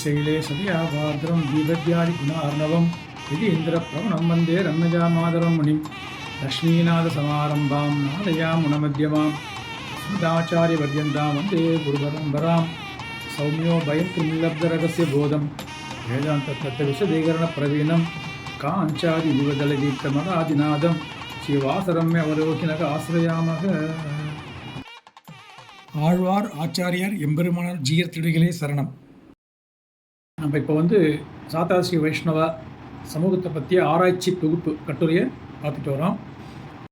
श्रीशैले सदयाभाद्रं दीपद्यादिगुणार्णवं यदि इन्द्रप्रवणं वन्दे रम्यजामादरं मुनिं लक्ष्मीनाथसमारम्भां नादयामुनमध्यमां स्मृताचार्यपर्यन्तां वन्दे गुरुपरम्परां सौम्यो भयन्तुर्निलब्धरगस्य बोधं वेदान्ततत्त्वविशदीकरणप्रवीणं काञ्चादिविवदलदीप्तमदादिनादं शिवासरम्यवलोकिनक आश्रयामः ஆழ்வார் ஆச்சாரியார் எம்பெருமானார் ஜீயர் திருடிகளே சரணம் நம்ம இப்போ வந்து சாத்தாஸ்ரீ வைஷ்ணவா சமூகத்தை பற்றிய ஆராய்ச்சி தொகுப்பு கட்டுரையை பார்த்துட்டு வரோம்.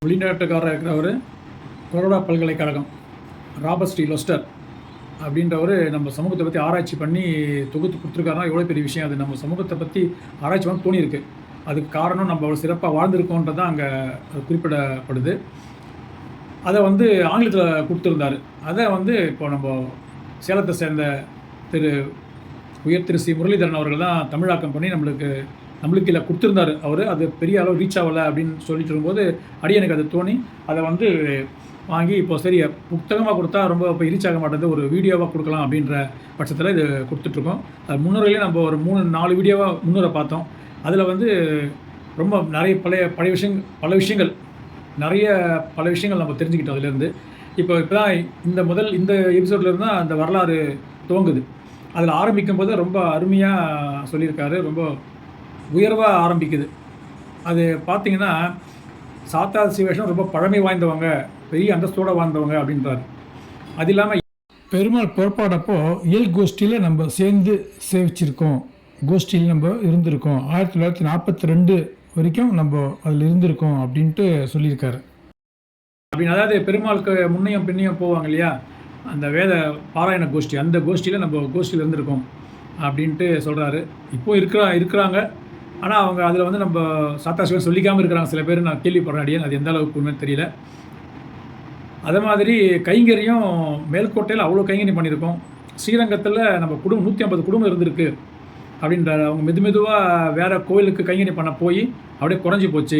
வெளிநாட்டுக்காரர் இருக்கிறவர் கொரோடா பல்கலைக்கழகம் ராபர்ட் ஸ்ரீ லொஸ்டர் அப்படின்றவர் நம்ம சமூகத்தை பற்றி ஆராய்ச்சி பண்ணி தொகுத்து கொடுத்துருக்காருனா எவ்வளோ பெரிய விஷயம். அது நம்ம சமூகத்தை பற்றி ஆராய்ச்சி பண்ண தோணியிருக்கு. அதுக்கு காரணம் நம்ம அவ்வளோ சிறப்பாக வாழ்ந்திருக்கோன்றது தான் அங்கே குறிப்பிடப்படுது. அதை வந்து ஆங்கிலத்தில் கொடுத்துருந்தாரு. அதை வந்து இப்போ நம்ம சேலத்தை சேர்ந்த திரு உயர் திரு சி முரளிதரன் அவர்கள் தான் தமிழாக்கம் பண்ணி நம்மளுக்கு நம்மளுக்கு இல்லை கொடுத்துருந்தாரு அவர். அது பெரிய அளவு ரீச் ஆகலை அப்படின்னு சொல்லிட்டு இருக்கும்போது எனக்கு அது தோணி அதை வந்து வாங்கி இப்போ சரி புத்தகமாக கொடுத்தா ரொம்ப இப்போ ரீச் ஆக மாட்டேது ஒரு வீடியோவாக கொடுக்கலாம் அப்படின்ற பட்சத்தில் இது கொடுத்துட்ருக்கோம். அது முன்னுரையிலே நம்ம ஒரு மூணு நாலு வீடியோவாக முன்னுரை பார்த்தோம். அதில் வந்து ரொம்ப நிறைய பழைய பழைய விஷயங்கள் பல விஷயங்கள் நிறைய பல விஷயங்கள் நம்ம தெரிஞ்சுக்கிட்டோம் அதுலேருந்து. இப்போ இப்போ தான் இந்த முதல் இந்த எபிசோட்லேருந்து தான் அந்த வரலாறு துவங்குது. அதில் ஆரம்பிக்கும் போது ரொம்ப அருமையாக சொல்லியிருக்காரு. ரொம்ப உயர்வாக ஆரம்பிக்குது. அது பார்த்தீங்கன்னா சாத்தா சிவேஷன் ரொம்ப பழமை வாய்ந்தவங்க பெரிய அந்தஸ்தோடு வாழ்ந்தவங்க அப்படின்றாரு. அது இல்லாமல் பெருமாள் புறப்பாடப்போ இயல் கோஷ்டியில் நம்ம சேர்ந்து சேவிச்சிருக்கோம். கோஷ்டியில் நம்ம இருந்திருக்கோம். ஆயிரத்தி தொள்ளாயிரத்தி நாற்பத்தி ரெண்டு வரைக்கும் நம்ம அதில் இருந்திருக்கோம் அப்படின்ட்டு சொல்லியிருக்காரு. அப்படின்னு அதாவது பெருமாளுக்கு முன்னையும் பின்னையும் போவாங்க இல்லையா? அந்த வேத பாராயண கோஷ்டி அந்த கோஷ்டியில் நம்ம கோஷ்டியில் இருந்திருக்கோம் அப்படின்ட்டு சொல்கிறாரு இப்போ இருக்கிறா இருக்கிறாங்க. ஆனால் அவங்க அதில் வந்து நம்ம சாத்தா சிவன் சொல்லிக்காமல் இருக்கிறாங்க. சில பேர் நான் கேள்விப்படுறேன் அடியே அது எந்த அளவுக்கு உண்மைன்னு தெரியல. அதே மாதிரி கைங்கரியும் மேல்கோட்டையில் அவ்வளோ கைங்கரியம் பண்ணியிருக்கோம். ஸ்ரீரங்கத்தில் நம்ம குடும்பம் நூற்றி ஐம்பது குடும்பம் இருந்திருக்கு அப்படின்றாரு அவங்க மெது மெதுவாக வேறு கோயிலுக்கு கைங்கரியம் பண்ண போய் அப்படியே குறைஞ்சி போச்சு.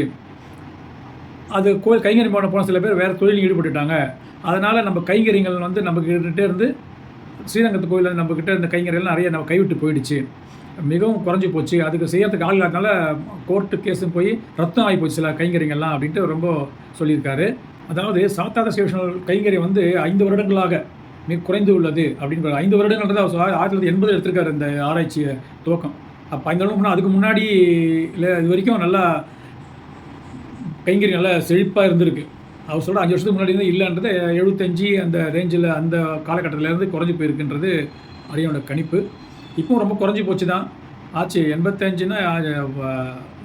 அது கோயில் கைங்கறி பண்ண போன சில பேர் வேறு தொழிலில் ஈடுபட்டுட்டாங்க. அதனால் நம்ம கைங்கரியங்கள் வந்து நம்ம கிட்டே இருந்து ஸ்ரீரங்கத்து கோயிலில் நம்மக்கிட்ட இருந்த கைங்கரியெல்லாம் நிறைய நம்ம கைவிட்டு போயிடுச்சு. மிகவும் குறைஞ்சி போச்சு. அதுக்கு செய்யறதுக்கு ஆள் இல்லாதனால கோர்ட்டு கேஸும் போய் ரத்தம் ஆகி போச்சு சில கைங்கரியங்கள்லாம் அப்படின்ட்டு ரொம்ப சொல்லியிருக்காரு. அதாவது சாத்தாத சேஷனல் கைங்கரியம் வந்து ஐந்து வருடங்களாக மிக குறைந்து உள்ளது அப்படின்ற ஐந்து வருடங்கள்ன்றது அவர் ஆயிரத்தி தொள்ளாயிரத்தி எண்பது எடுத்திருக்காரு இந்த ஆராய்ச்சி துவக்கம். அப்போ ஐந்து வருடம் அதுக்கு முன்னாடி இல்லை இது வரைக்கும் நல்லா கைங்கறி நல்லா செழிப்பாக இருந்திருக்கு. அவர் சொல்கிற அஞ்சு வருஷத்துக்கு முன்னாடி இருந்து இல்லைன்றது எழுபத்தஞ்சி அந்த ரேஞ்சில் அந்த காலகட்டத்திலேருந்து குறைஞ்சி போயிருக்குன்றது அரியனோட கணிப்பு. இப்போவும் ரொம்ப குறைஞ்சி போச்சு தான் ஆச்சு எண்பத்தஞ்சுன்னா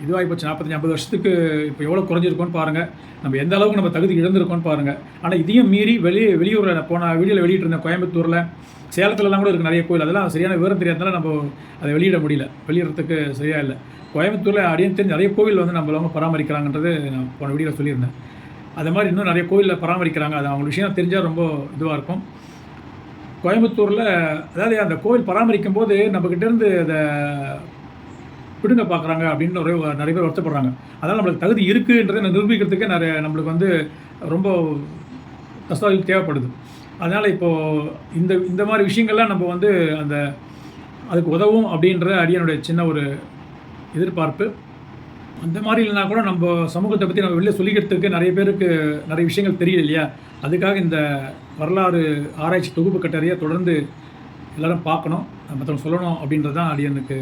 இதுவாகி போச்சு நாற்பத்தஞ்சு ஐம்பது வருஷத்துக்கு இப்போ எவ்வளோ குறைஞ்சிருக்கோன்னு பாருங்கள் நம்ம எந்த அளவுக்கு நம்ம தகுதி இழந்திருக்கோம்னு பாருங்கள் ஆனால் இதையும் மீறி வெளியே வெளியூரில் போன வீடியோவில் வெளியிட்டு இருந்தேன் கோயம்புத்தூரில் சேலத்துலலாம் கூட இருக்குது நிறைய கோயில். அதெல்லாம் சரியான விவரம் தெரியாதனால நம்ம அதை வெளியிட முடியல. வெளியிடறதுக்கு சரியாக இல்லை. கோயம்புத்தூரில் அடியும் தெரிஞ்சு நிறைய கோவில் வந்து நம்மளவங்க பராமரிக்கிறாங்கன்றது நான் போன வீடியோவில் சொல்லியிருந்தேன். அது மாதிரி இன்னும் நிறைய கோவிலில் பராமரிக்கிறாங்க. அது அவங்க விஷயம் தெரிஞ்சால் ரொம்ப இதுவாக இருக்கும். கோயம்புத்தூரில் அதாவது அந்த கோவில் பராமரிக்கும் போது நம்மக்கிட்டேருந்து அதை பிடுங்க பார்க்குறாங்க அப்படின்னு ஒரு நிறைய பேர் வருத்தப்படுறாங்க. அதனால் நம்மளுக்கு தகுதி இருக்குன்றதை நிரூபிக்கிறதுக்கே நிறைய நம்மளுக்கு வந்து ரொம்ப தஸ்தாவில் தேவைப்படுது. அதனால் இப்போது இந்த இந்த மாதிரி விஷயங்கள்லாம் நம்ம வந்து அந்த அதுக்கு உதவும் அப்படின்ற அடியனுடைய சின்ன ஒரு எதிர்பார்ப்பு. அந்த மாதிரி இல்லைனா கூட நம்ம சமூகத்தை பற்றி நம்ம வெளியே சொல்லிக்கிறதுக்கு நிறைய பேருக்கு நிறைய விஷயங்கள் தெரியல இல்லையா? அதுக்காக இந்த வரலாறு ஆராய்ச்சி தொகுப்பு கட்டறையை தொடர்ந்து எல்லோரும் பார்க்கணும். மற்றவங்க சொல்லணும் அப்படின்றது தான் அடியனுக்கு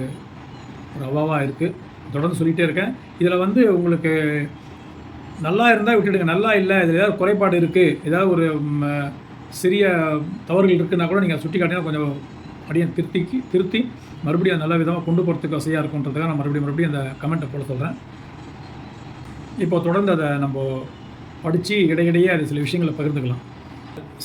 ஒரு அவாவாக இருக்குது தொடர்ந்து சொல்லிகிட்டே இருக்கேன். இதில் வந்து உங்களுக்கு நல்லா இருந்தால் விட்டுடுங்க. நல்லா இல்லை இதில் ஏதாவது குறைபாடு இருக்குது ஏதாவது ஒரு சிறிய தவறுகள் இருக்குன்னா கூட நீங்கள் சுட்டி காட்டினா கொஞ்சம் அப்படியே திருத்திக்கு திருத்தி மறுபடியும் நல்ல விதமாக கொண்டு போகிறதுக்கு வசதியாக இருக்குன்றதுக்காக நான் மறுபடியும் மறுபடியும் அந்த கமெண்ட்டை போட சொல்கிறேன் இப்போ தொடர்ந்து அதை நம்ம படித்து இடையிடையே அது சில விஷயங்களை பகிர்ந்துக்கலாம்.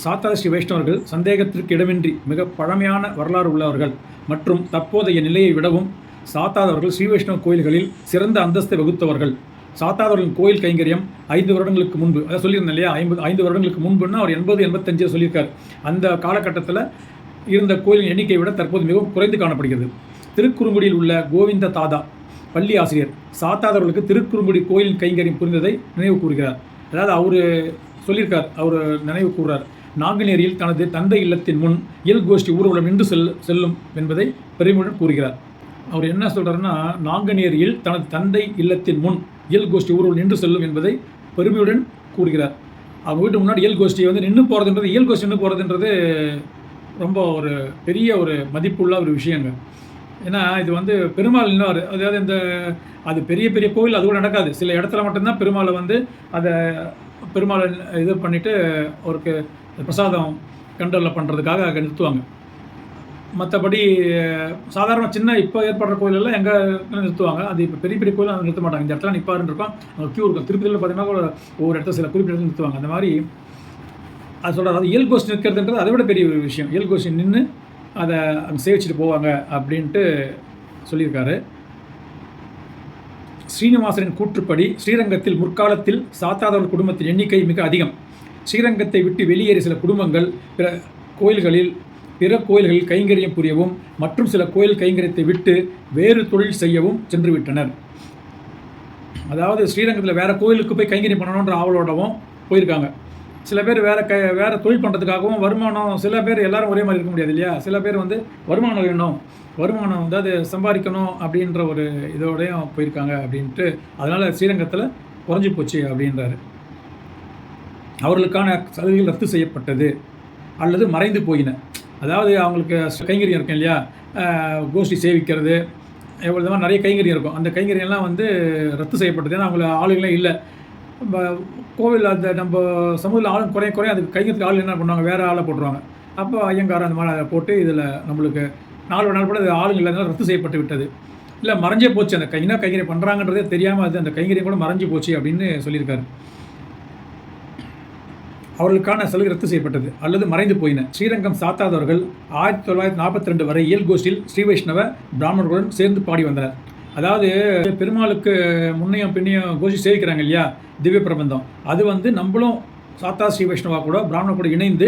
சாத்தாத ஸ்ரீ வைஷ்ணவர்கள் சந்தேகத்திற்கு இடமின்றி மிக பழமையான வரலாறு உள்ளவர்கள் மற்றும் தற்போதைய நிலையை விடவும் சாத்தாதவர்கள் ஸ்ரீ வைஷ்ணவ கோயில்களில் சிறந்த அந்தஸ்தை வகுத்தவர்கள். சாத்தாதவர்களின் கோயில் கைங்கரியம் ஐந்து வருடங்களுக்கு முன்பு அதை சொல்லியிருந்தேன் இல்லையா? ஐம்பது ஐந்து வருடங்களுக்கு முன்புன்னா அவர் எண்பது எண்பத்தஞ்சு சொல்லியிருக்கார். அந்த காலகட்டத்தில் இருந்த கோயிலின் எண்ணிக்கையை விட தற்போது மிகவும் குறைந்து காணப்படுகிறது. திருக்குறுங்குடியில் உள்ள கோவிந்த தாதா பள்ளி ஆசிரியர் சாத்தாதவர்களுக்கு திருக்குறுங்குடி கோயில் கைங்கரியம் புரிந்ததை நினைவு கூறுகிறார். அதாவது அவர் சொல்லியிருக்கார் அவர் நினைவு கூறுறார். நாங்குநேரியில் தனது தந்தை இல்லத்தின் முன் இயல் கோஷ்டி ஊர்வலம் நின்று செல் செல்லும் என்பதை பெருமையுடன் கூறுகிறார். அவர் என்ன சொல்கிறாருன்னா நாங்குநேரியில் தனது தந்தை இல்லத்தின் முன் இயல் கோஷ்டி ஊர்வலம் நின்று செல்லும் என்பதை பெருமையுடன் கூறுகிறார். அவங்க வீட்டு முன்னாடி இயல் கோஷ்டி வந்து நின்று போகிறதுன்றது இயல் கோஷ்டி நின்று போகிறதுன்றது ரொம்ப ஒரு பெரிய ஒரு மதிப்புள்ள ஒரு விஷயங்க. ஏன்னா இது வந்து பெருமாள் இன்னொரு அதாவது இந்த அது பெரிய பெரிய கோவில் அது கூட நடக்காது. சில இடத்துல மட்டும்தான் பெருமாளை வந்து அதை பெருமாளை இது பண்ணிவிட்டு அவருக்கு பிரசாதம் கண்டலில் பண்ணுறதுக்காக அங்கே நிறுத்துவாங்க. மற்றபடி சாதாரண சின்ன இப்போ ஏற்படுற கோயிலெல்லாம் எங்கே நிறுத்துவாங்க. அது இப்போ பெரிய பெரிய கோயில் நிறுத்த மாட்டாங்க. இந்த இடத்துல நிற்பாருன்னு இருக்கும். அங்கே க்யூ இருக்கும். திருப்பதியில் பார்த்தீங்கன்னா கூட ஒவ்வொரு இடத்துல சில குறிப்பிட்ட இடத்துல நிறுத்துவாங்க. அந்த மாதிரி அது சொல்கிறாங்க அது இயல் கோஷ்டி நிற்கிறதுன்றது அதை விட பெரிய ஒரு விஷயம். இயல் கோஷ்டி நின்று அதை அங்கே சேவிச்சுட்டு போவாங்க அப்படின்ட்டு சொல்லியிருக்காரு. ஸ்ரீனிவாசனின் கூற்றுப்படி ஸ்ரீரங்கத்தில் முற்காலத்தில் சாத்தாதவர் குடும்பத்தின் எண்ணிக்கை மிக அதிகம். ஸ்ரீரங்கத்தை விட்டு வெளியேறிய சில குடும்பங்கள் பிற கோயில்களில் பிற கோயில்களில் கைங்கரியம் புரியவும் மற்றும் சில கோயில் கைங்கரியத்தை விட்டு வேறு தொழில் செய்யவும் சென்றுவிட்டனர். அதாவது ஸ்ரீரங்கத்தில் வேறு கோயிலுக்கு போய் கைங்கரியம் பண்ணணுன்ற ஆவலோடவும் போயிருக்காங்க. சில பேர் வேறு க வேறு தொழில் பண்ணுறதுக்காகவும் வருமானம் சில பேர் எல்லாரும் ஒரே மாதிரி இருக்க முடியாது இல்லையா? சில பேர் வந்து வருமானம் வேணும். வருமானம் வந்து அது சம்பாதிக்கணும் அப்படின்ற ஒரு இதோடையும் போயிருக்காங்க அப்படின்ட்டு அதனால் ஸ்ரீரங்கத்தில் குறைஞ்சி போச்சு அப்படின்றாரு. அவர்களுக்கான சலுகைகள் ரத்து செய்யப்பட்டது அல்லது மறைந்து போயின. அதாவது அவங்களுக்கு கைங்கரியம் இருக்கும் இல்லையா? கோஷ்டி சேவிக்கிறது எவ்வளோ விதமாக நிறைய கைங்கரியம் இருக்கும். அந்த கைங்கரியெல்லாம் வந்து ரத்து செய்யப்பட்டது. ஏன்னா அவங்கள ஆளுகளே இல்லை. கோவில் அந்த நம்ம சமூகத்தில் ஆளுங்க குறைய குறைய அதுக்கு கைங்கிறதுக்கு ஆள் என்ன பண்ணுவாங்க? வேறு ஆளை போட்டுருவாங்க. அப்போ ஐயங்கார் அந்த மாதிரி அதை போட்டு இதில் நம்மளுக்கு நாலு நாள் கூட அது ஆளுங்க இல்லாதனால ரத்து செய்யப்பட்டு விட்டது. இல்லை மறைஞ்சே போச்சு. அந்த கைனா கைங்கரை பண்ணுறாங்கன்றதே தெரியாமல் அது அந்த கைங்கரியம் கூட மறைஞ்சு போச்சு அப்படின்னு சொல்லியிருக்காரு. அவர்களுக்கான சலுகை ரத்து செய்யப்பட்டது. அல்லது மறைந்து போயின. ஸ்ரீரங்கம் சாத்தாதவர்கள் ஆயிரத்தி தொள்ளாயிரத்தி நாற்பத்தி ரெண்டு வரை இயல் கோஷ்டியில் ஸ்ரீ வைஷ்ணவ பிராமணர்களுடன் சேர்ந்து பாடி வந்தனர். அதாவது பெருமாளுக்கு முன்னையும் பின்னையும் கோஷி சேவிக்கிறாங்க இல்லையா? திவ்ய பிரபந்தம். அது வந்து நம்மளும் சாத்தா ஸ்ரீ வைஷ்ணவா கூட பிராமண கூட இணைந்து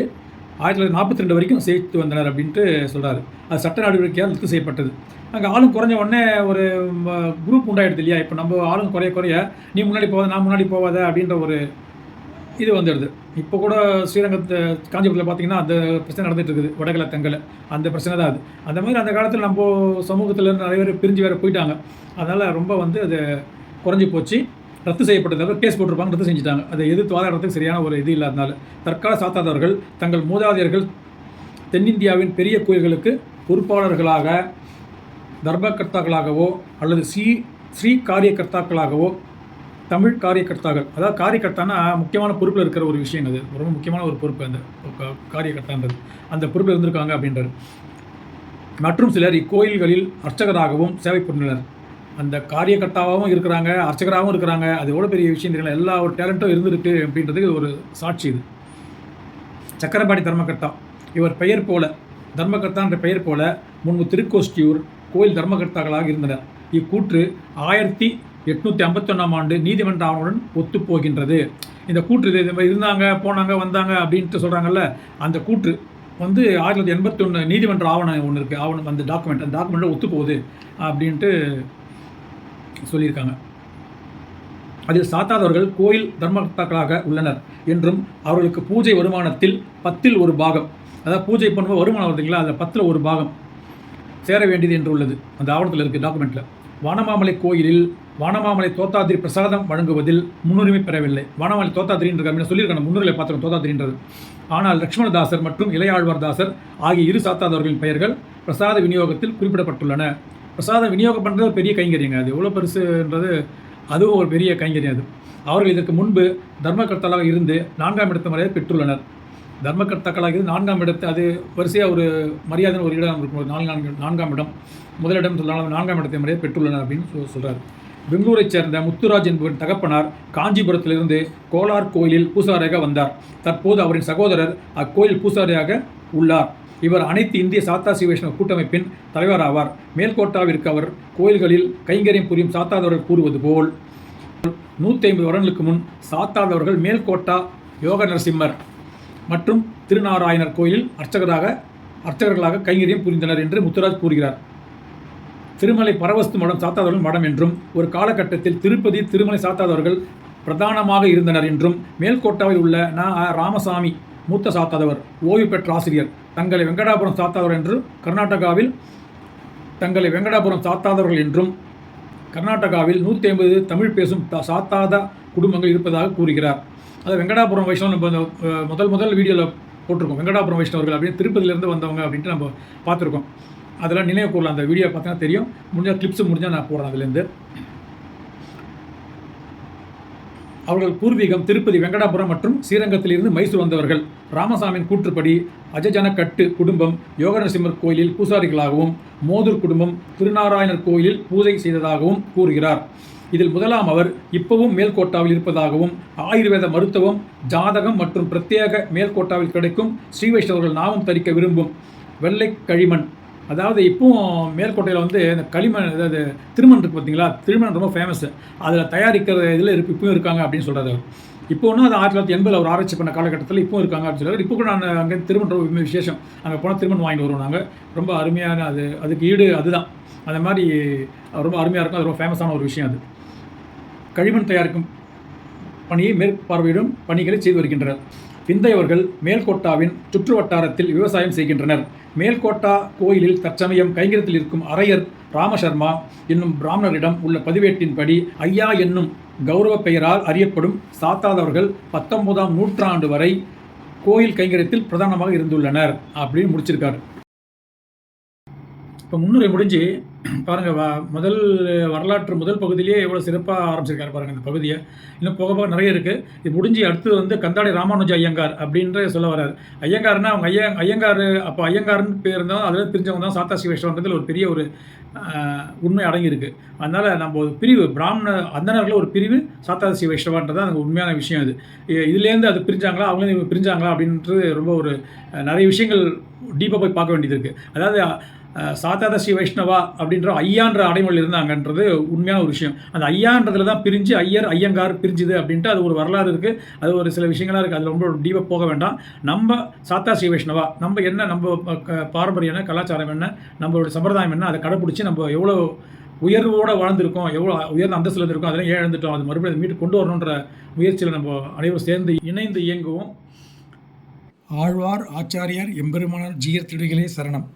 ஆயிரத்தி தொள்ளாயிரத்தி நாற்பத்தி ரெண்டு வரைக்கும் சேர்த்து வந்தனர் அப்படின்ட்டு சொல்கிறாரு அது சட்ட நடவடிக்கையால் ரத்து செய்யப்பட்டது. அங்கே ஆளும் குறைஞ்ச உடனே ஒரு குரூப் உண்டாயிடுது இல்லையா? இப்போ நம்ம ஆளும் குறைய குறைய நீ முன்னாடி போகாத நான் முன்னாடி போகாத அப்படின்ற ஒரு இது வந்துடுது. இப்போ கூட ஸ்ரீரங்கத்து காஞ்சிபுரத்தில் பார்த்தீங்கன்னா அந்த பிரச்சனை நடந்துட்டு இருக்குது வடகலை தெங்கலை அந்த பிரச்சனை தான் அது. அந்த மாதிரி அந்த காலத்தில் நம்ம சமூகத்தில் இருந்து நிறைய பேர் பிரிஞ்சு வேறு போயிட்டாங்க. அதனால் ரொம்ப வந்து அது குறைஞ்சி போச்சு. ரத்து செய்யப்பட்டதாக கேஸ் போட்டிருப்பாங்க ரத்து செஞ்சுட்டாங்க. அதை எதிர்த்து வாதாடுறதுக்கு சரியான ஒரு இது இல்லாதனால. தற்கால சாத்தாதவர்கள் தங்கள் மூதாதையர்கள் தென்னிந்தியாவின் பெரிய கோயில்களுக்கு பொறுப்பாளர்களாக தர்மகர்த்தாக்களாகவோ அல்லது ஸ்ரீ ஸ்ரீ காரியகர்த்தாக்களாகவோ தமிழ் காரியகர்த்தாக்கள். அதாவது காரியகர்த்தானா முக்கியமான பொறுப்பில் இருக்கிற ஒரு விஷயம் அது. ரொம்ப முக்கியமான ஒரு பொறுப்பு அந்த காரியகர்த்தான்றது. அந்த பொறுப்பில் இருந்திருக்காங்க அப்படின்றார். மற்றும் சிலர் இக்கோயில்களில் அர்ச்சகராகவும் சேவை புரிந்தனர் அந்த காரியகர்த்தாவாகவும் இருக்கிறாங்க அர்ச்சகராகவும் இருக்கிறாங்க. அது எவ்வளோ பெரிய விஷயம் தெரியல. எல்லா ஒரு டேலண்ட்டும் இருந்திருக்கு அப்படின்றதுக்கு ஒரு சாட்சி இது. சக்கரபாணி தர்மகர்த்தா. இவர் பெயர் போல தர்மகர்த்தான்ற பெயர் போல முன்பு திருக்கோஷ்டியூர் கோயில் தர்மகர்த்தாக்களாக இருந்தனர். இக்கூற்று ஆயிரத்தி எட்நூற்றி ஐம்பத்தொன்னாம் ஆண்டு நீதிமன்ற ஆவணத்துடன் ஒத்துப்போகின்றது. இந்த கூற்று இது மாதிரி இருந்தாங்க போனாங்க வந்தாங்க அப்படின்ட்டு சொல்கிறாங்கல்ல அந்த கூற்று வந்து ஆயிரத்தி தொள்ளாயிரத்தி எண்பத்தி ஒன்று நீதிமன்ற ஆவணம் ஒன்று இருக்குது ஆவணம் அந்த டாக்குமெண்ட் அந்த டாக்குமெண்ட்டில் ஒத்துப்போகுது அப்படின்ட்டு சொல்லியிருக்காங்க. அதில் சாத்தாதவர்கள் கோயில் தர்மகர்த்தாக்களாக உள்ளனர் என்றும் அவர்களுக்கு பூஜை வருமானத்தில் பத்தில் ஒரு பாகம் அதாவது பூஜை பண்ணும்போது வருமானம் வருதுங்களா அதில் பத்தில் ஒரு பாகம் சேர வேண்டியது என்று உள்ளது. அந்த ஆவணத்தில் இருக்குது டாக்குமெண்ட்டில் வானமாமலை கோயிலில் வானமாமலை தோத்தாதிரி பிரசாதம் வழங்குவதில் முன்னுரிமை பெறவில்லை. வானமாமலை தோத்தாதிரின்ற அப்படின்னு சொல்லியிருக்காங்க முன்னுரிமை பாத்திரம் தோத்தாதிரின்றது. ஆனால் லக்ஷ்மணதாசர் மற்றும் இளையாழ்வார்தாசர் ஆகிய இரு சாத்தாதவர்களின் பெயர்கள் பிரசாத விநியோகத்தில் குறிப்பிடப்பட்டுள்ளன. பிரசாதம் விநியோகம் பண்ணுறது பெரிய கைங்கரியங்க அது எவ்வளோ பெருசுன்றது அதுவும் ஒரு பெரிய கைங்கரியம் அது. அவர்கள் இதற்கு முன்பு தர்மகர்த்தாலாக இருந்து நான்காம் இடத்து மரியாதை பெற்றுள்ளனர். தர்மகர்த்தாக்களாக இருந்து நான்காம் இடத்து அது வரிசையாக ஒரு மரியாதை ஒரு இடம் இருக்கும். நான்கு நான்காம் இடம். முதலிடம் சொல்லலாம் நான்காம் இடத்தை முறையை பெற்றுள்ளனர் அப்படின்னு சொல் சொல்கிறார் பெங்களூரைச் சேர்ந்த முத்துராஜ் என்பவரின் தகப்பனார் காஞ்சிபுரத்திலிருந்து கோலார் கோயிலில் பூசாரியாக வந்தார். தற்போது அவரின் சகோதரர் அக்கோயில் பூசாரியாக உள்ளார். இவர் அனைத்து இந்திய சாத்தா சிவேஷ்ணவ கூட்டமைப்பின் தலைவர் ஆவார் மேல்கோட்டாவிற்கு அவர் கோயில்களில் கைங்கரியம் புரியும் சாத்தாதவர்கள் கூறுவது போல். நூற்றி ஐம்பது வருடங்களுக்கு முன் சாத்தாதவர்கள் மேல்கோட்டா யோக நரசிம்மர் மற்றும் திருநாராயணர் கோயிலில் அர்ச்சகராக அர்ச்சகர்களாக கைங்கரியம் புரிந்தனர் என்று முத்துராஜ் கூறுகிறார். திருமலை பரவஸ்து மடம் சாத்தாதவர்கள் மடம் என்றும் ஒரு காலகட்டத்தில் திருப்பதி திருமலை சாத்தாதவர்கள் பிரதானமாக இருந்தனர் என்றும் மேல்கோட்டாவில் உள்ள ந ஆ. ராமசாமி மூத்த சாத்தாதவர் ஓய்வு பெற்ற ஆசிரியர் தங்களை வெங்கடாபுரம் சாத்தாதவர் என்றும் கர்நாடகாவில் தங்களை வெங்கடாபுரம் சாத்தாதவர்கள் என்றும் கர்நாடகாவில் நூற்றி ஐம்பது தமிழ் பேசும் சாத்தாத குடும்பங்கள் இருப்பதாக கூறுகிறார் அது வெங்கடாபுரம் வைஷ்ணவன் நம்ம முதல் முதல் வீடியோவில் போட்டிருக்கோம் வெங்கடாபுரம் வைஷ்ணவர்கள் அப்படின்னு திருப்பதியிலேருந்து வந்தவங்க அப்படின்ட்டு நம்ம பார்த்துருக்கோம் அதெல்லாம் நினைவு கூறலாம். அந்த வீடியோ பார்த்தீங்கன்னா தெரியும். முடிஞ்சால் கிளிப்ஸு முடிஞ்சால் நான் போடுறேன் அதுலேருந்து. அவர்கள் பூர்வீகம் திருப்பதி வெங்கடாபுரம் மற்றும் ஸ்ரீரங்கத்திலிருந்து மைசூர் வந்தவர்கள். ராமசாமியின் கூற்றுப்படி அஜஜனக்கட்டு குடும்பம் யோகநரசிம்மர் கோயிலில் பூசாரிகளாகவும் மோதூர் குடும்பம் திருநாராயணர் கோயிலில் பூஜை செய்ததாகவும் கூறுகிறார். இதில் முதலாம் அவர் இப்பவும் மேல்கோட்டாவில் இருப்பதாகவும் ஆயுர்வேத மருத்துவம் ஜாதகம் மற்றும் பிரத்யேக மேல்கோட்டாவில் கிடைக்கும் ஸ்ரீ வைஷ்ணவர்கள் நாமம் தரிக்க விரும்பும் வெள்ளை களிமண் அதாவது இப்போவும் மேல்கோட்டையில் வந்து இந்த களிமண் அதாவது திருமண் இருக்குது பார்த்தீங்களா திருமண் ரொம்ப ஃபேமஸ் அதில் தயாரிக்கிற இதில் இருக்கு இப்பவும் இருக்காங்க அப்படின்னு சொல்கிறாரு அவர். இப்போ ஒன்றும் அது ஆயிரத்தி தொள்ளாயிரத்தி எண்பதில் அவர் ஆராய்ச்சி பண்ண காலகட்டத்தில் இப்போ இருக்காங்க அப்படின்னு சொல்றாரு. இப்போ கூட நான் அங்கே திருமணம் ரொம்ப விசேஷம். அங்கே போனால் திருமணம் வாங்கிட்டு வருவோம் நாங்கள் ரொம்ப அருமையான அது அதுக்கு ஈடு அதுதான். அந்த மாதிரி ரொம்ப அருமையாக இருக்கும். அது ரொம்ப ஃபேமஸான ஒரு விஷயம் அது. களிமண் தயாரிக்கும் பணியை மேற்பார்வையிடும் பணிகளை செய்து வருகின்றனர். பிந்தையவர்கள் மேல்கோட்டாவின் சுற்று வட்டாரத்தில் விவசாயம் செய்கின்றனர். மேல்கோட்டா கோயிலில் தற்சமயம் கைங்கரத்தில் இருக்கும் அரையர் ராமசர்மா என்னும் பிராமணரிடம் உள்ள பதிவேட்டின்படி ஐயா என்னும் கௌரவ பெயரால் அறியப்படும் சாத்தாதவர்கள் பத்தொன்பதாம் நூற்றாண்டு வரை கோயில் கைங்கரியத்தில் பிரதானமாக இருந்துள்ளனர் அப்படின்னு முடிச்சிருக்காரு. இப்போ முன்னுரை முடிஞ்சு பாருங்கள் வ முதல் வரலாற்று முதல் பகுதியிலேயே எவ்வளோ சிறப்பாக ஆரம்பிச்சிருக்காரு பாருங்கள் இந்த பகுதியை. இன்னும் போக போக நிறைய இருக்குது இது முடிஞ்சு அடுத்து வந்து கந்தாடி ராமானுஜ ஐயங்கார் அப்படின்ற சொல்ல வராரு ஐயங்கார்னா அவங்க ஐயா ஐயங்கார் அப்போ ஐயங்கார்னு பேர் இருந்தால் அதில் தெரிஞ்சவங்க தான் சாத்தா சிவேஸ்வரன்றதில் ஒரு பெரிய ஒரு உண்மை அடங்கியிருக்கு. அதனால் நம்ம ஒரு பிரிவு பிராமண அந்தனர்கள் ஒரு பிரிவு சாத்தா வைஷ்ணவான்றது தான் உண்மையான விஷயம் இது. இதுலேருந்து அது பிரிஞ்சாங்களா அவங்களே பிரிஞ்சாங்களா அப்படின்றது ரொம்ப ஒரு நிறைய விஷயங்கள் டீப்பாக போய் பார்க்க வேண்டியது இருக்குது அதாவது சாத்தாத ஸ்ரீ வைஷ்ணவா அப்படின்ற ஐயான்ற அடைமொழி இருந்தாங்கன்றது உண்மையான ஒரு விஷயம். அந்த ஐயான்றதுல தான் பிரிஞ்சு ஐயர் ஐயங்கார் பிரிஞ்சுது அப்படின்ட்டு அது ஒரு வரலாறு இருக்குது அது ஒரு சில விஷயங்களாக இருக்குது அதில் ரொம்ப டீப்பாக போக வேண்டாம். நம்ம சாத்தா ஸ்ரீ வைஷ்ணவா நம்ம என்ன நம்ம ப- க- பாரம்பரியம் என்ன கலாச்சாரம் என்ன நம்மளோட சம்பிரதாயம் என்ன அதை கடைப்பிடிச்சி நம்ம எவ்வளோ உயர்வோடு வாழ்ந்திருக்கோம் எவ்வளோ உயர்ந்த அந்தஸ்தில் இருந்திருக்கோம் அதெல்லாம் ஏன் இழந்துட்டோம் அது மறுபடியும் அதை மீட்டு கொண்டு வரணுன்ற முயற்சியில் நம்ம அனைவரும் சேர்ந்து இணைந்து இயங்குவோம். ஆழ்வார் ஆச்சாரியார் எம்பெருமானார் ஜீயர் திருடிகளே சரணம்.